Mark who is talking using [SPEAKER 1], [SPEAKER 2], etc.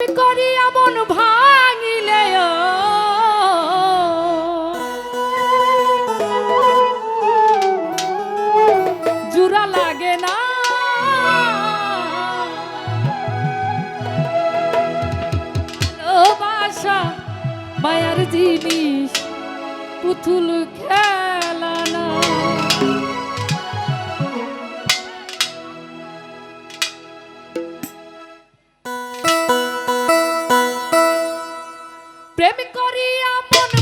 [SPEAKER 1] করি এমন ভাঙিলে জুরা লাগে না। ভালোবাসা মায়ার জিনিস পুতুল খেয়ে প্রেম করি মন